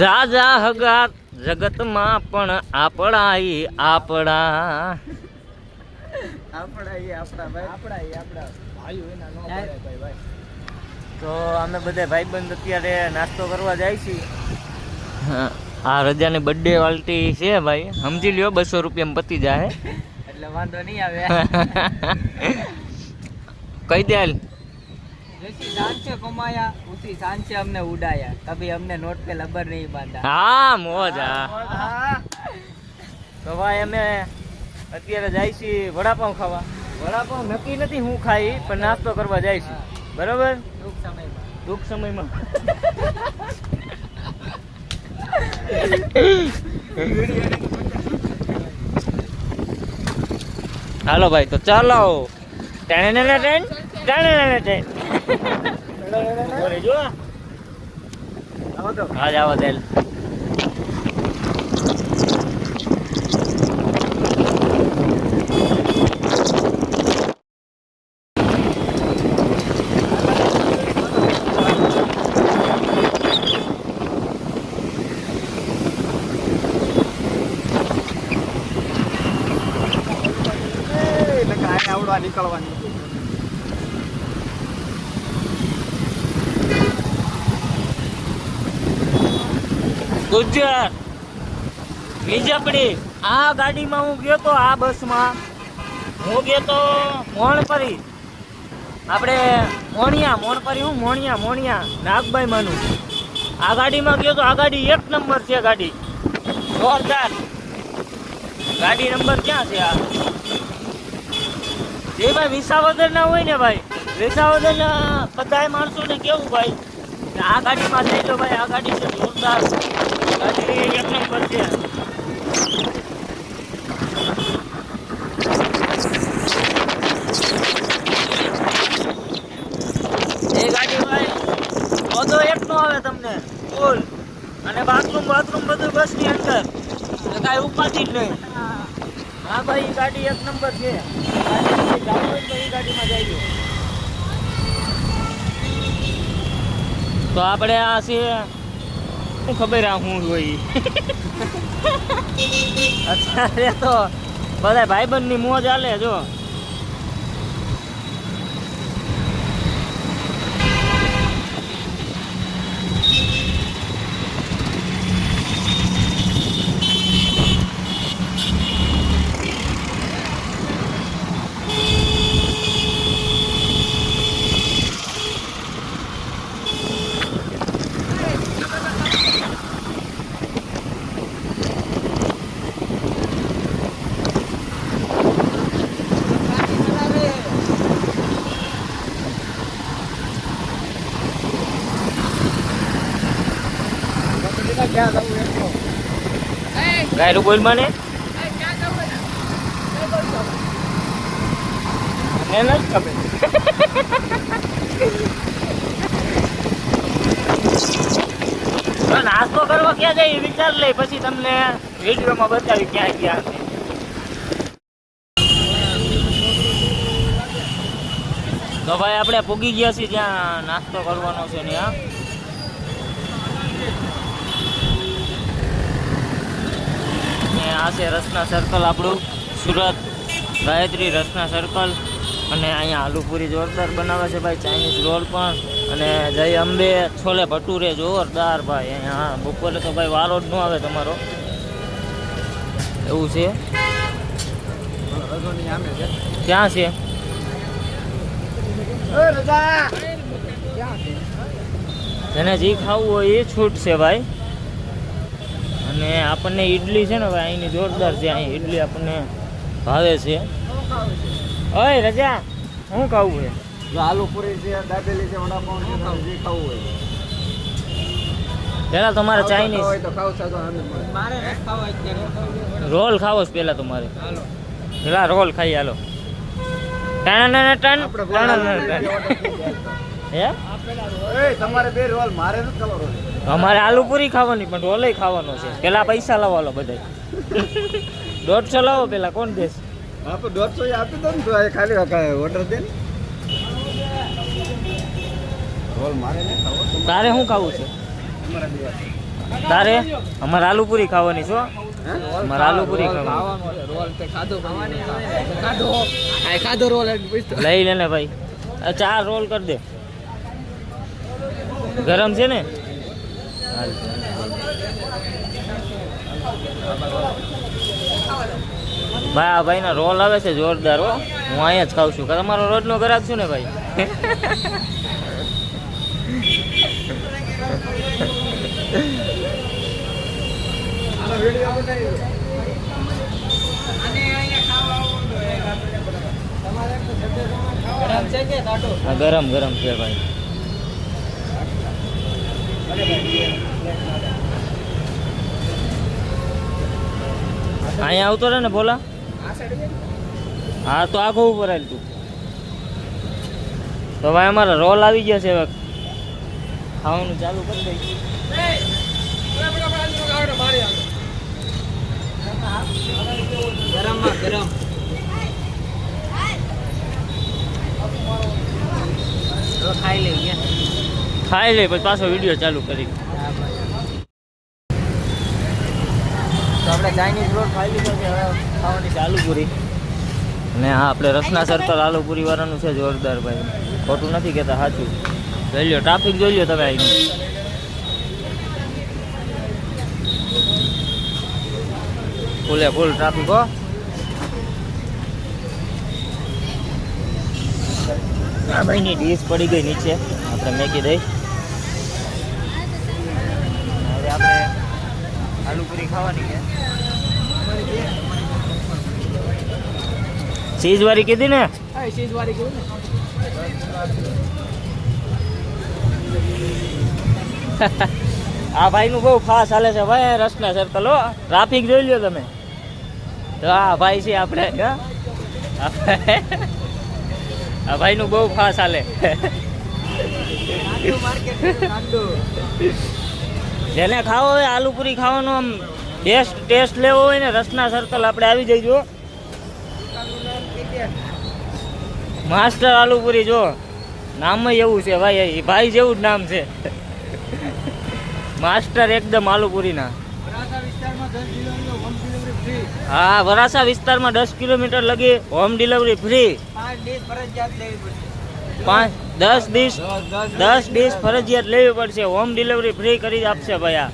જા જા હગા જગતમાં પણ આપણાઈ આપણા. આપણા ઈ આપણા ભાઈ. આપણા ઈ આપણા. ભાઈઓ એના નો પડે ભાઈ ભાઈ. તો અમે બધા ભાઈબંધ અત્યારે નાસ્તો કરવા જાય છીએ. આ રજાની બર્થડે વાલટી છે ભાઈ. સમજી લ્યો બસો રૂપિયામાં પતી જાય એટલે વાંધો નહીં આવે. કઈ દે જૈસી સાંચે કમાયા ઉસી સાંચે અમને ઉડાયા. કભી અમને નોટ પે લબર નહીં બાંધા. હા મોજ હા. અમે અત્યારે જાય છીએ વડાપાઉં ખાવા. વડાપાઉં નક્કી નથી હું ખાઈ પણ નાસ્તો કરવા જાય છે બરોબર? ટૂંક સમયમાં. ટૂંક સમયમાં. હાલો ભાઈ તો ચાલો. ટેણ ટેણ? ટેણ ટેણ? હા જાવ દેલ નીકળવાની. ગુજરાત વિજપડી આ ગાડીમાં હું ગયો તો આ બસમાં. હું ગયો તો મોણપરી. આપણે મોણિયા, મોણપરી હું, મોણિયા મોણિયા, નાગભાઈ માનું. આ ગાડીમાં ગયો તો આ ગાડી એક નંબર છે ગાડી. જોરદાર. ગાડી નંબર ક્યાં છે આ? જે ભાઈ વિસાવદર ના હોય ને ભાઈ વિસાવદર ના બધાય માણસો ને કેવું ભાઈ? આ ગાડીમાં જઈ લો ભાઈ આ ગાડી છે જોરદાર. ગાડી એક નંબર છે એ ગાડી ભાઈ એક નો આવે તમને ફૂલ અને બાથરૂમ બાથરૂમ બધું બસની અંદર. એટલે કાંઈ જ નહીં. હા ભાઈ, એ ગાડી એક નંબર છે. એ ગાડીમાં જઈજો તો આપણે આ છે શું ખબર આ હું જોઈ? અત્યારે તો બધા ભાઈબંધની મોજ ચાલે જો ક્યાં બોલ મને નાસ્તો કરવા ક્યાં જાય વિચાર લે, પછી તમને વિડીયોમાં બતાવી ક્યાં ક્યાં તો ભાઈ આપણે પૂગી ગયા છીએ જ્યાં નાસ્તો કરવાનો છે ત્યાં. ને આ છે રસના સર્કલ આપણું સુરત. ગાયત્રી રસના સર્કલ અને અહીંયા આલુપુરી જોરદાર બનાવે છે ભાઈ ચાઇનીઝ રોલ પણ. અને જય અંબે છોલે ભટુરે જોરદાર ભાઈ અહીંયા બપોરે તો ભાઈ વારો જ ન આવે તમારો. એવું છે? ક્યાં છે? જેને જે ખાવું હોય એ છૂટ છે ભાઈ. અને આપણને ઈડલી છે ને ભાઈ અહીંની જોરદાર છે અહીં ઈડલી આપણને ભાવે છે. ઓય રજા શું ખાવું છે? જો આલુ પૂરી છે દાબેલી છે વડાપાઉં છે જે ખાવું હોય પેલા તમારે ચાઇનીઝ. હોય તો ખાવ સાદો આનંદ મારે નથી ખાવું અત્યારે રોલ ખાવો છે પેલા તમારે. હાલો. પેલા રોલ ખાઈ હાલો ટણ ટણ ટણ. ટણ ટણ. હે? તમારે બે રોલ મારે નથી ખાવો રોલ. અમારે આલુ પૂરી ખાવાની પણ રોલે ખાવાનો છે. પેલા પૈસા લાવવાનો બધા દોઢસો લાવો પેલા કોણ દેશ દોઢસો આપી દો ને ખાલી ઓર્ડર દે ને. રોલ મારે ને ખાવો તો તારે શું ખાવું છે? તારે? અમારે આલુપુરી ખાવાની છો? અમારે આલુપુરી ખાવાની. ખાવાનું લઈ લે ને ભાઈ. આ ચાર રોલ કરી દે. ગરમ છે ને? ભાઈ, આ ભાઈના રોલ આવે છે જોરદાર, હો. હું અહીંયા જ ખાઉં છું. તમારો રોજનો ગ્રાહક છું ને ભાઈ? ગરમ ગરમ છે ભાઈ. અહીંયા આવતો રહે ને બોલા હા, તો આખો ઉપર આવેલ તું. તો ભાઈ અમારા રોલ આવી ગયા છે હવે. ખાવાનું ચાલુ કરી દઈ ગરમમાં ગરમ હવે ખાઈ લઈ ગયા ખાઈ લે પછી પાછો વીડિયો ચાલુ કરી. તો આપણે ચાઇનીઝ રોલ ખાઈ લીધો છે હવે ખાવાની છે આલુપુરી. અને હા આપણે રસના સર્કલ આલુપુરી વાળાનું છે જોરદાર ભાઈ ખોટું નથી કહેતા સાચું. જોઈ લો ટ્રાફિક જોઈ લો તમે અહીં ફૂલે ફૂલ ટ્રાફિક હો. આ ભાઈની ડીશ પડી ગઈ નીચે. આપણે મેકી દઈ હવે આપણે આલુપુરી ખાવાની છે. ચીઝ વાળી કીધી ને? હા ચીઝ વાળી કેવું ને. આ બહુ ફાસ હાલે છે ભાઈ રસના સર્કલ હો. ટ્રાફિક જોઈ લ્યો તમે. તો આ ભાઈ છે આપણે? આ બહુ ફાસ્ટ હાલે. નાંદુ માર્કેટ નાંદુ જેને ખાવો હોય આલુપુરી ખાવાનું આમ ટેસ્ટ ટેસ્ટ લેવો હોય ને રસના સર્કલ આપણે આવી જઈજો માસ્ટર આલુપુરી જો. નામ એવું છે ભાઈ ભાઈ જેવું જ નામ છે. માસ્ટર એકદમ આલુપુરીના. દસ હા વરાસા વિસ્તારમાં દસ કિલોમીટર લગી હોમ ડિલિવરી ફ્રી પાંચ દસ ડીશ દસ ડીશ ફરજિયાત લેવી પડશે. હોમ ડિલિવરી ફ્રી કરી આપશે ભાઈ આ.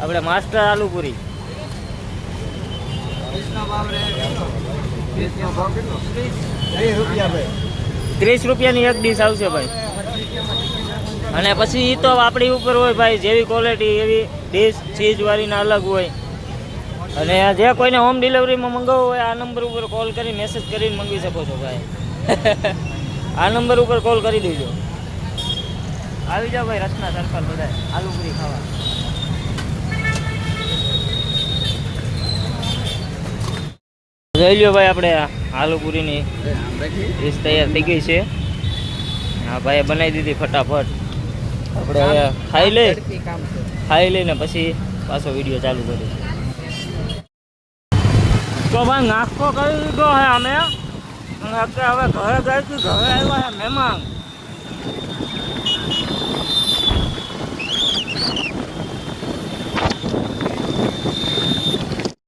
આપણે માસ્ટર આલુપુરી. ત્રીસ રૂપિયાની એક ડીશ આવશે ભાઈ. અને પછી એ તો આપણી ઉપર હોય ભાઈ, જેવી ક્વોલિટી એવી ડીશ ચીઝ વાળીના અલગ હોય. અને જે કોઈને હોમ ડિલિવરીમાં મંગાવવું હોય, આ નંબર ઉપર કોલ કરી મેસેજ કરીને મંગાવી શકો છો ભાઈ. આ નંબર ઉપર કોલ કરી દેજો. આવી જાઓ ભાઈ રચના સરકાર બધા આલુપુરી ખાવા. જોઈ લ્યો ભાઈ આપણે આલુપુરીની ડીશ તૈયાર થઈ ગઈ છે. હા ભાઈએ બનાવી દીધી ફટાફટ. આપણે હવે ખાઈ લઈ. ખાઈ લઈને પછી પાછો વીડિયો ચાલુ કરી તો ભાઈ નાસ્તો કરી દીધો હે અમે. અને અત્યારે હવે ઘરે ગઈ હતી ઘરે આવ્યા હે મહેમાન.